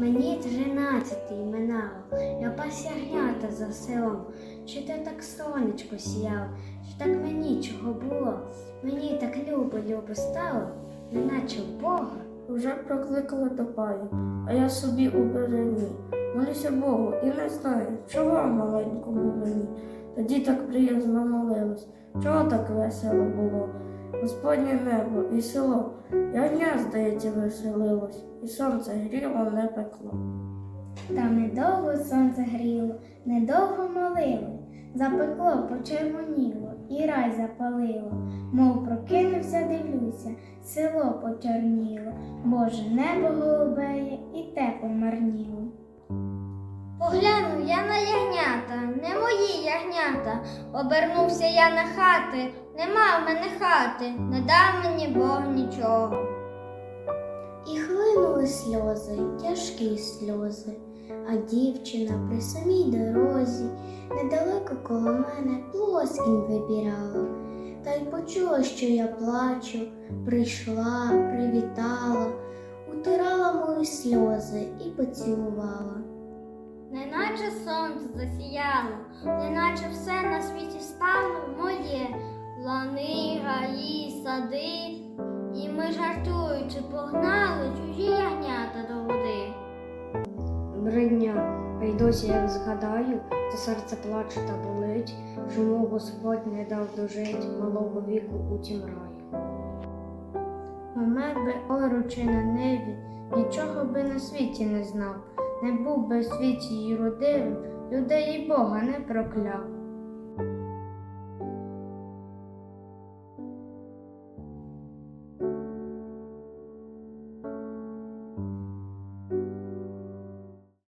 Мені тринадцятий минало, я пас ягнята за селом. Чи те так сонечко сіяло, чи так мені чого було? Мені так любо, любо стало, неначе в Бога. Вже прокликала до паю, а я собі у бережні. Молюся Богу і не знаю, чого маленькому мені. Тоді так приязно молилась, чого так весело було. Господнє небо і село, ягня, здається, веселилось, і сонце гріло, не пекло. Та недовго сонце гріло, недовго молило, запекло, почервоніло, і рай запалило, мов прокинувся, дивлюся, село почорніло, Боже, небо голубеє і те помарніло. Я на ягнята, не мої ягнята. Обернувся я на хати, нема в мене хати, не дав мені Бог нічого. І хлинули сльози, тяжкі сльози, а дівчина при самій дорозі недалеко коло мене плоскінь вибірала, та й почула, що я плачу, прийшла, привітала, утирала мої сльози і поцілувала. Неначе сонце засіяло, неначе все на світі стало моє, лани, гаї, сади, і ми жартуючи погнали чужі ягнята до води. Бридня, а й досі як згадаю, то серце плаче та болить, чому Господь не дав дожить малого віку у тім раю. Помер би оручи на небі, нічого би на світі не знав, не був би в світі й родив, людей і Бога не прокляв.